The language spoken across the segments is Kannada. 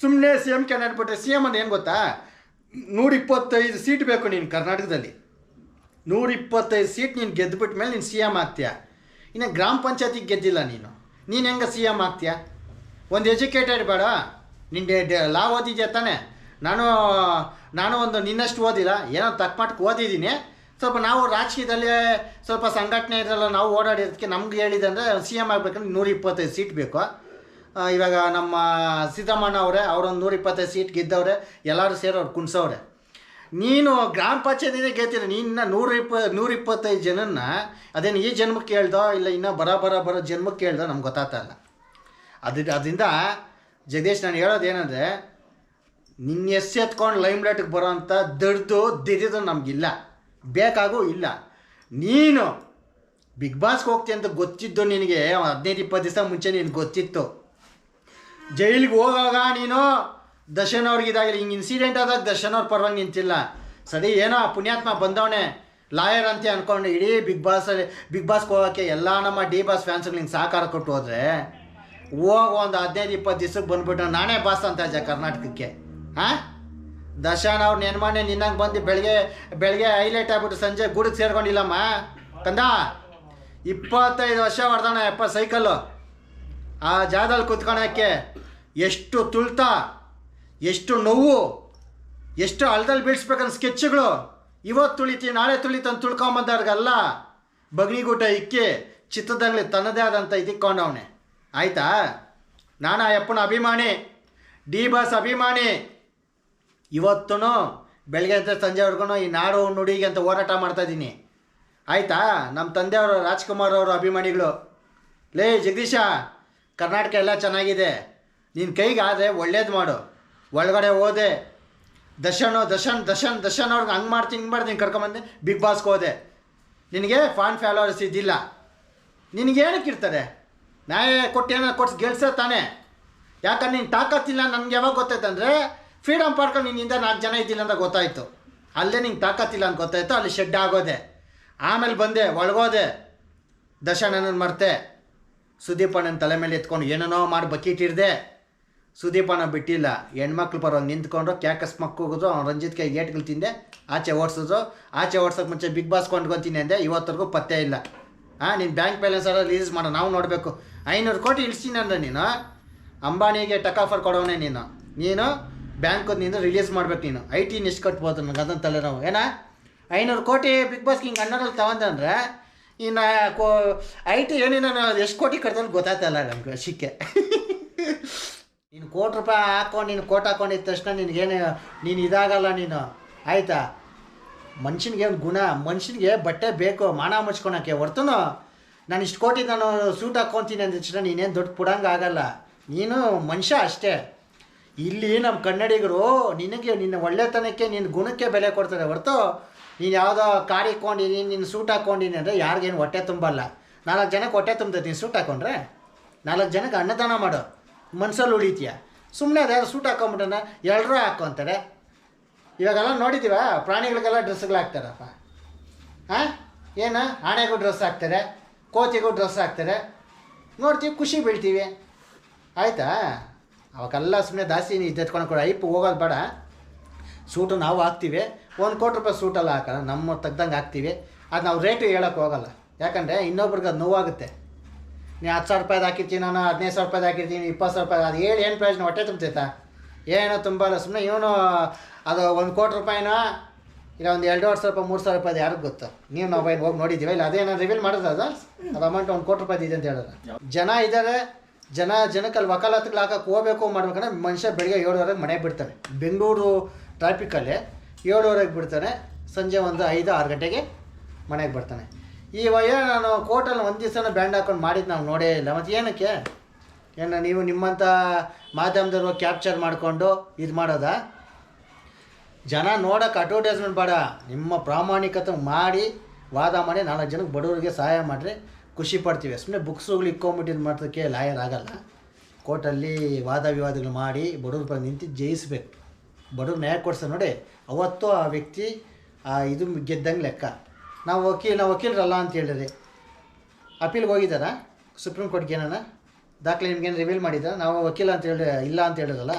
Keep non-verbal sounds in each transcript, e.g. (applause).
ಸುಮ್ಮನೆ ಸಿ ಎಂ ಕ್ಯಾಂಡಿಡೇಟ್ ಬಿಟ್ಟರೆ ಸಿ ಎಂ ಅಂದ್ರೆ ಏನು ಗೊತ್ತಾ? ನೂರ ಇಪ್ಪತ್ತೈದು ಸೀಟ್ ಬೇಕು ನೀನು ಕರ್ನಾಟಕದಲ್ಲಿ. ನೂರ ಇಪ್ಪತ್ತೈದು ಸೀಟ್ ನೀನು ಗೆದ್ದುಬಿಟ್ಟ ಮೇಲೆ ನೀನು ಸಿ ಎಂ ಆಗ್ತೀಯ? ಇನ್ನು ಗ್ರಾಮ ಪಂಚಾಯತಿಗೆ ಗೆದ್ದಿಲ್ಲ ನೀನು. ನೀನು ಹೆಂಗೆ ಸಿ ಎಂ ಆಗ್ತೀಯ? ಒಂದು ಎಜುಕೇಟೆಡ್ ಬೇಡ. ನಿನ್ನ ಲಾ ಓದಿದ್ಯಾ ತಾನೆ? ನಾನು ನಾನು ಒಂದು ನಿನ್ನಷ್ಟು ಓದಿಲ್ಲ. ಏನೋ ತಕ್ಕ ಮಟ್ಟಕ್ಕೆ ಓದಿದ್ದೀನಿ. ಸ್ವಲ್ಪ ನಾವು ರಾಜಕೀಯದಲ್ಲಿ ಸ್ವಲ್ಪ ಸಂಘಟನೆ ಇರಲ್ಲ ನಾವು ಓಡಾಡಿರೋದಕ್ಕೆ ನಮ್ಗೆ ಹೇಳಿದಂದರೆ ಸಿ ಎಂ ಆಗಬೇಕಂದ್ರೆ ನೂರ ಇಪ್ಪತ್ತೈದು ಸೀಟ್ ಬೇಕು. ಇವಾಗ ನಮ್ಮ ಸಿದ್ದಮ್ಮಣ್ಣ ಅವರೇ, ಅವರೊಂದು ನೂರ ಇಪ್ಪತ್ತೈದು ಸೀಟ್ ಗೆದ್ದವ್ರೆ, ಎಲ್ಲರೂ ಸೇರಿ ಅವ್ರು ಕುಣ್ಸವ್ರೆ. ನೀನು ಗ್ರಾಮ ಪಂಚಾಯತಿನೇ ಗೆದ್ದಿರ ನೀನು ನೂರ ಇಪ್ಪ, ನೂರ ಇಪ್ಪತ್ತೈದು ಜನನ್ನ, ಅದೇನು ಈ ಜನ್ಮಕ್ಕೆ ಹೇಳ್ದೋ, ಇಲ್ಲ ಇನ್ನೂ ಬರ ಬರ, ಬರೋ ಜನ್ಮಕ್ಕೆ ಹೇಳ್ದೋ ನಮ್ಗೆ ಗೊತ್ತಾಗ್ತಾಯಿಲ್ಲ ಅದ್ರ ಅದರಿಂದ ಜಗದೀಶ್, ನಾನು ಹೇಳೋದೇನೆಂದರೆ ನಿನ್ನ ಎತ್ಕೊಂಡು ಲೈಮ್ ಲೈಟ್ಗೆ ಬರೋ ಅಂಥ ದಡ್ದು ದಿದ್ದು ನಮಗಿಲ್ಲ. ಬೇಕಾಗೂ ಇಲ್ಲ. ನೀನು ಬಿಗ್ ಬಾಸ್ಗೆ ಹೋಗ್ತೀಯ ಅಂತ ಗೊತ್ತಿದ್ದು ನಿನಗೆ ಹದಿನೈದು, ಇಪ್ಪತ್ತು ದಿವಸ ಮುಂಚೆ ನಿನಗೆ ಗೊತ್ತಿತ್ತು. ಜೈಲಿಗೆ ಹೋಗಾಗ ನೀನು ದರ್ಶನ್ ಅವ್ರಿಗೆ ಇದಾಗಿಲ್ಲ. ಹಿಂಗೆ ಇನ್ಸಿಡೆಂಟ್ ಆದಾಗ ದರ್ಶನ್ ಅವ್ರ ಪರವಾಗಿ ನಿಂತಿಲ್ಲ. ಸರಿ, ಏನೋ ಪುಣ್ಯಾತ್ಮ ಬಂದವನೇ, ಲಾಯರ್ ಅಂತ ಅನ್ಕೊಂಡು, ಇಡೀ ಬಿಗ್ ಬಾಸಲ್ಲಿ ಬಿಗ್ ಬಾಸ್ಗೆ ಹೋಗೋಕ್ಕೆ ಎಲ್ಲ ನಮ್ಮ ಡಿ ಬಾಸ್ ಫ್ಯಾನ್ಸ್ಗಳು ಹಿಂಗೆ ಸಹಕಾರ ಕೊಟ್ಟು ಹೋದ್ರೆ, ಹೋಗಿ ಒಂದು ಹದಿನೈದು, ಇಪ್ಪತ್ತು ದಿವ್ಸಕ್ಕೆ ಬಂದ್ಬಿಟ್ಟು ನಾನೇ ಬಾಸ್ ಅಂತ ಇದ್ದೆ ಕರ್ನಾಟಕಕ್ಕೆ. ಹಾಂ ದರ್ಶನ್ ಅವ್ರು ನೆನ್ಮಾನೆ ನಿನ್ನಂಗೆ ಬಂದು ಬೆಳಗ್ಗೆ ಬೆಳಗ್ಗೆ ಹೈಲೈಟ್ ಆಗ್ಬಿಟ್ಟು ಸಂಜೆ ಗೂಡಿಗೆ ಸೇರ್ಕೊಂಡಿಲ್ಲಮ್ಮ. ಕಂದ? ಇಪ್ಪತ್ತೈದು ವರ್ಷ ಹೊಡೆದಾನ ಯಪ್ಪ ಸೈಕಲ್ಲು ಆ ಜಾಗದಲ್ಲಿ ಕುತ್ಕೊಳಕ್ಕೆ ಎಷ್ಟು ತುಳ್ತ, ಎಷ್ಟು ನೋವು, ಎಷ್ಟು ಹಳದಲ್ಲಿ ಬೀಳ್ಸ್ಬೇಕಂತ ಸ್ಕೆಚ್ಗಳು. ಇವತ್ತು ತುಳಿತಿ ನಾಳೆ ತುಳಿತು ಅಂತ ತುಳ್ಕೊಂಬಂದವ್ರಿಗಲ್ಲ ಬಗ್ನಿಗೂಟ ಇಕ್ಕಿ ಚಿತ್ರದಂಗ್ಲಿ ತನ್ನದೇ ಆದಂಥ ಇದಿಕ್ಕೊಂಡವನೆ ಆಯ್ತಾ? ನಾನು ಆ ಅಭಿಮಾನಿ, ಡಿ ಬಸ್ ಅಭಿಮಾನಿ. ಇವತ್ತೂ ಬೆಳಗ್ಗೆ ಅಂತ ಸಂಜೆವರೆಗೂ ಈ ನಾಡು ನುಡಿಗೆ ಅಂತ ಹೋರಾಟ ಮಾಡ್ತಾಯಿದ್ದೀನಿ ಆಯಿತಾ? ನಮ್ಮ ತಂದೆಯವರು ರಾಜ್ಕುಮಾರ್ ಅವರು ಅಭಿಮಾನಿಗಳು. ಲೇ, ಜಗದೀಶ, ಕರ್ನಾಟಕ ಎಲ್ಲ ಚೆನ್ನಾಗಿದೆ. ನಿನ್ನ ಕೈಗೆ ಆದರೆ ಒಳ್ಳೇದು ಮಾಡು. ಒಳಗಡೆ ಹೋದೆ. ದಶನೋ ದಶನ್ ದಶನ್ ದರ್ಶನ್ ಅವ್ರಿಗೆ ಹಂಗೆ ಮಾಡ್ತೀನಿ, ಹಿಂಗೆ ಮಾಡ್ತೀನಿ ಕರ್ಕೊಂಬಂದೆ ಬಿಗ್ ಬಾಸ್ಗೆ ಹೋದೆ. ನಿನಗೆ ಫಾನ್ ಫಾಲೋವರ್ಸ್ ಇದ್ದಿಲ್ಲ. ನಿನಗೇನಕ್ಕೆ ಇರ್ತಾರೆ ನ್ಯಾಯ ಕೊಟ್ಟು ಏನೋ ಕೊಟ್ಟು ಗೆಲ್ಸೋ ತಾನೆ. ಯಾಕಂದ್ರೆ ನೀನು ತಾಕತ್ತಿಲ್ಲ ನನಗೆ ಯಾವಾಗ ಗೊತ್ತಾಯ್ತಂದರೆ ಫ್ರೀಡಮ್ ಪಾರ್ಕಲ್ಲಿ ನಿನ್ನಿಂದ ನಾಲ್ಕು ಜನ ಇದ್ದಿಲ್ಲ ಅಂತ ಗೊತ್ತಾಯಿತು. ಅಲ್ಲೇ ನಿಂಗೆ ತಾಕತ್ತಿಲ್ಲ ಅಂತ ಗೊತ್ತಾಯ್ತು, ಅಲ್ಲಿ ಶೆಡ್ ಆಗೋದೆ. ಆಮೇಲೆ ಬಂದೆ, ಒಳಗೋದೆ. ದರ್ಶನನ ಮರ್ತೆ. ಸುದೀಪಣ್ಣನ ತಲೆ ಮೇಲೆ ಎತ್ಕೊಂಡು ಏನೇನೋ ಮಾಡಿ ಬಕೀಟ್ ಇರ್ದೆ ಸುದೀಪಣ್ಣ ಬಿಟ್ಟಿಲ್ಲ. ಹೆಣ್ಮಕ್ಳು ಬರೋ ನಿಂತ್ಕೊಂಡ್ರು, ಕ್ಯಾಕಸ್ ಮಕ್ಕ ಹೋಗಿದ್ರು ಅವ್ನು ರಂಜಿತ್ ಕೈ ಗೇಟ್ಗಳು ತಿಂದೆ, ಆಚೆ ಓಡಿಸಿದ್ರು ಆಚೆ ಓಡ್ಸೋಕೆ ಮುಂಚೆ ಬಿಗ್ ಬಾಸ್ ಕೊಂಡ್ಕೊತೀನಿ ಅಂದೆ, ಇವತ್ತರೆಗೂ ಪತ್ತೆ ಇಲ್ಲ. ಹಾಂ ನೀನು ಬ್ಯಾಂಕ್ ಬ್ಯಾಲೆನ್ಸ್ ಎಲ್ಲ ರಿಲೀಸ್ ಮಾಡೋ, ನಾವು ನೋಡಬೇಕು. ಐನೂರು ಕೋಟಿ ಇಳಿಸ್ತೀನಿ ಅಂದ್ರೆ ನೀನು. ಅಂಬಾನಿಗೆ ಟಕ್ ಆಫರ್ ಕೊಡೋನೆ ನೀನು. ನೀನು ಬ್ಯಾಂಕ್ ನೀನು ರಿಲೀಸ್ ಮಾಡ್ಬೇಕು ನೀನು. ಐ ಟಿ ಎಷ್ಟು ಕಟ್ಬೋದು ನನಗೆ, ಅದನ್ನು ತಲೆನೋವು ಏನ? ಐನೂರು ಕೋಟಿ ಬಿಗ್ ಬಾಸ್ಗೆ ಹಿಂಗೆ ಅಣ್ಣರಲ್ಲಿ ತಗೊಂಡಂದ್ರೆ ಇನ್ನು ಕೋ ಐ ಟಿ ಏನೇನು ಎಷ್ಟು ಕೋಟಿ ಕಟ್ದಲ್ಲಿ ಗೊತ್ತಾಗ್ತಲ್ಲ ನಮ್ಗೆ ಶಿಕ್ಕೆ (laughs) ನೀನು ಕೋಟಿ ರೂಪಾಯಿ ಹಾಕೊಂಡು ನೀನು ಕೋಟ್ ಹಾಕೊಂಡಿದ್ದ ತಕ್ಷಣ ನಿನಗೇನು, ನೀನು ಇದಾಗಲ್ಲ ನೀನು. ಆಯಿತಾ? ಮನುಷ್ಯನಿಗೆ ಒಂದು ಗುಣ, ಮನುಷ್ಯನಿಗೆ ಬಟ್ಟೆ ಬೇಕು, ಮಾನ ಮುಚ್ಕೊಳಕ್ಕೆ. ಹೊರ್ತುನು ನಾನು ಇಷ್ಟು ಕೋಟಿ ನಾನು ಸೂಟ್ ಹಾಕ್ಕೊತೀನಿ ಅಂದ ತಕ್ಷಣ ನೀನೇನು ದೊಡ್ಡ ಪುಡಂಗೆ ಆಗಲ್ಲ. ನೀನು ಮನುಷ್ಯ ಅಷ್ಟೇ. ಇಲ್ಲಿ ನಮ್ಮ ಕನ್ನಡಿಗರು ನಿನಗೆ, ನಿನ್ನ ಒಳ್ಳೆತನಕ್ಕೆ, ನಿನ್ನ ಗುಣಕ್ಕೆ ಬೆಲೆ ಕೊಡ್ತಾರೆ. ಹೊರತು ನೀನು ಯಾವುದೋ ಕಾಡಿ ಇಕ್ಕೊಂಡಿನಿ ನೀನು ಸೂಟ್ ಹಾಕ್ಕೊಂಡಿನಿ ಅಂದರೆ ಯಾರಿಗೇನು ಹೊಟ್ಟೆ ತುಂಬಲ್ಲ. ನಾಲ್ಕು ಜನಕ್ಕೆ ಹೊಟ್ಟೆ ತುಂಬ್ತೈತಿ, ನೀನು ಸೂಟ್ ಹಾಕ್ಕೊಂಡ್ರೆ ನಾಲ್ಕು ಜನಕ್ಕೆ ಅನ್ನದಾನ ಮಾಡು. ಮನ್ಸಲ್ಲಿ ಉಳಿತೀಯ. ಸುಮ್ಮನೆ ಅದೇ ಸೂಟ್ ಹಾಕೊಂಬಿಟ್ಟನ ಎಲ್ಲರೂ ಹಾಕ್ಕೊಂತಾರೆ ಇವಾಗೆಲ್ಲ ನೋಡಿದ್ದೀವ, ಪ್ರಾಣಿಗಳಿಗೆಲ್ಲ ಡ್ರೆಸ್ಗಳು ಹಾಕ್ತಾರಪ್ಪ ಹಾಂ ಏನು? ಆಣೆಗೂ ಡ್ರೆಸ್ ಹಾಕ್ತಾರೆ, ಕೋತಿಗೂ ಡ್ರೆಸ್ ಹಾಕ್ತಾರೆ. ನೋಡ್ತೀವಿ, ಖುಷಿ ಬೀಳ್ತೀವಿ. ಆಯಿತಾ? ಅವಕ್ಕೆಲ್ಲ ಸುಮ್ಮನೆ ದಾಸಿ ನೀ ಎತ್ಕೊಂಡು ಕೊಡ ಐಪ್ ಹೋಗೋದು ಬೇಡ. ಸೂಟು ನಾವು ಹಾಕ್ತೀವಿ. ಒಂದು ಕೋಟಿ ರೂಪಾಯಿ ಸೂಟೆಲ್ಲ ಹಾಕಲ್ಲ, ನಮ್ಮ ತೆಗ್ದಂಗೆ ಹಾಕ್ತೀವಿ. ಅದು ನಾವು ರೇಟು ಹೇಳೋಕ್ಕೆ ಹೋಗಲ್ಲ. ಯಾಕಂದರೆ ಇನ್ನೊಬ್ರಿಗೆ ಅದು ನೋವಾಗುತ್ತೆ. ನೀನು ಹತ್ತು ಸಾವಿರ ರೂಪಾಯ್ದು ಹಾಕಿರ್ತೀನಿ, ನಾನು ಹದಿನೈದು ಸಾವಿರ ರೂಪಾಯ್ದು ಹಾಕಿರ್ತೀನಿ, ಇಪ್ಪತ್ತು ಸಾವಿರ ರೂಪಾಯಿ ಅದು ಹೇಳಿ, ಏನು ಪ್ರಯೋಜನ? ಹೊಟ್ಟೆ ತುಂಬ್ತೈತಾ? ಏನೋ ತುಂಬಲ್ಲ ಸುಮ್ಮನೆ ಇವನು, ಅದು ಒಂದು ಕೋಟಿ ರೂಪಾಯಿನೋ, ಇಲ್ಲ ಒಂದು ಎರಡು ಸಾವಿರ ರೂಪಾಯಿ, ಮೂರು ಸಾವಿರ ರೂಪಾಯಿ ಯಾರಿಗೆ ಗೊತ್ತು? ನೀವು ನಾವು ಹೋಗಿ ನೋಡಿದ್ದೀವಿ? ಇಲ್ಲ ಅದೇನೋ ರಿವೀಲ್ ಮಾಡೋದು ಅದು? ಅದು ಅಮೌಂಟ್ ಒಂದು ಕೋಟಿ ರೂಪಾಯಿ ಇದೆ ಅಂತ ಹೇಳಿದ್ರೆ. ಜನ ಇದ್ದಾರೆ ಜನ ಜನಕ್ಕೆ ಅಲ್ಲಿ ವಕಾಲತ್ಗಳು ಹಾಕಕ್ಕೆ ಹೋಗ್ಬೇಕು, ಮಾಡ್ಬೇಕಂದ್ರೆ ಮನುಷ್ಯ ಬೆಳಿಗ್ಗೆ ಏಳುವರೆಗೆ ಮನೆ ಬಿಡ್ತಾನೆ. ಬೆಂಗಳೂರು ಟ್ರಾಫಿಕಲ್ಲಿ ಏಳುವರೆಗೆ ಬಿಡ್ತಾನೆ, ಸಂಜೆ ಒಂದು ಐದು, ಆರು ಗಂಟೆಗೆ ಮನೆಗೆ ಬರ್ತಾನೆ. ಈ ವಯ ನಾನು ಕೋರ್ಟಲ್ಲಿ ಒಂದು ದಿವಸನ ಬ್ಯಾಂಡ್ ಹಾಕೊಂಡು ಮಾಡಿದ್ದು ನಾವು ನೋಡೇ ಇಲ್ಲ. ಮತ್ತು ಏನಕ್ಕೆ? ಏನು ನೀವು ನಿಮ್ಮಂಥ ಮಾಧ್ಯಮದವರು ಕ್ಯಾಪ್ಚರ್ ಮಾಡಿಕೊಂಡು ಇದು ಮಾಡೋದಾ? ಜನ ನೋಡೋಕೆ ಅಡ್ವರ್ಟೈಸ್ಮೆಂಟ್ ಬೇಡ. ನಿಮ್ಮ ಪ್ರಾಮಾಣಿಕತೆ ಮಾಡಿ ವಾದ ಮಾಡಿ ನಾಲ್ಕು ಜನಕ್ಕೆ ಬಡವರಿಗೆ ಸಹಾಯ ಮಾಡಿರಿ. ಖುಷಿ ಪಡ್ತೀವಿ. ಸುಮ್ಮನೆ ಬುಕ್ಸ್ಗಳು ಇಕ್ಕೊಂಬಿಟ್ಟಿದ್ದು ಮಾಡೋದಕ್ಕೆ ಲಾಯರ್ ಆಗಲ್ಲ. ಕೋರ್ಟಲ್ಲಿ ವಾದ ವಿವಾದಗಳು ಮಾಡಿ ಬಡವ್ರ ಪರ ನಿಂತು ಜಯಿಸ್ಬೇಕು. ಬಡವ್ರು ನ್ಯಾಯ ಕೊಡ್ಸ ನೋಡಿ. ಅವತ್ತು ಆ ವ್ಯಕ್ತಿ ಇದು ಗೆದ್ದಂಗೆ ಲೆಕ್ಕ. ನಾವು ವಕೀಲ, ನಾವು ವಕೀಲರಲ್ಲ ಅಂತ ಹೇಳಿದ್ರಿ. ಅಪೀಲ್ಗೆ ಹೋಗಿದ್ದಾರಾ? ಸುಪ್ರೀಂ ಕೋರ್ಟ್ಗೆ ಏನಾನ? ದಾಖಲೆ ನಿಮ್ಗೇನು ರಿವೀಲ್ ಮಾಡಿದ್ದ ನಾವು ವಕೀಲ ಅಂತ ಹೇಳಿ ಇಲ್ಲ ಅಂತ ಹೇಳಿದ್ರಲ್ಲ?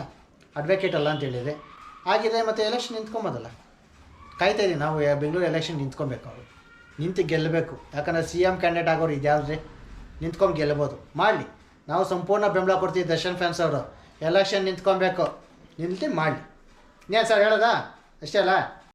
ಅಡ್ವೊಕೇಟ್ ಅಲ್ಲ ಅಂತ ಹೇಳಿದೆ ಆಗಿದೆ ಮತ್ತು ಎಲೆಕ್ಷನ್ ನಿಂತ್ಕೊಂಬೋದಲ್ಲ? ಕಾಯ್ತಾ ಇದ್ದೀವಿ ನಾವು ಬೆಂಗಳೂರು ಎಲೆಕ್ಷನ್ ನಿಂತ್ಕೊಬೇಕು ಅವರು. ನಿಂತು ಗೆಲ್ಲಬೇಕು. ಯಾಕಂದರೆ ಸಿ ಎಂ ಕ್ಯಾಂಡಿಡೇಟ್ ಆಗೋರು ಇದ್ಯಾವ್ರೆ ನಿಂತ್ಕೊಂಡು ಗೆಲ್ಲಬೋದು ಮಾಡಲಿ. ನಾವು ಸಂಪೂರ್ಣ ಬೆಂಬಲ ಕೊಡ್ತೀವಿ ದರ್ಶನ್ ಫ್ಯಾನ್ಸ್ ಅವರು. ಎಲೆಕ್ಷನ್ ನಿಂತ್ಕೊಬೇಕು. ನಿಂತು ಮಾಡಲಿ. ಇನ್ನೇನು ಸರ್ ಹೇಳೋದಾ? ಅಷ್ಟೇ ಅಲ್ಲ?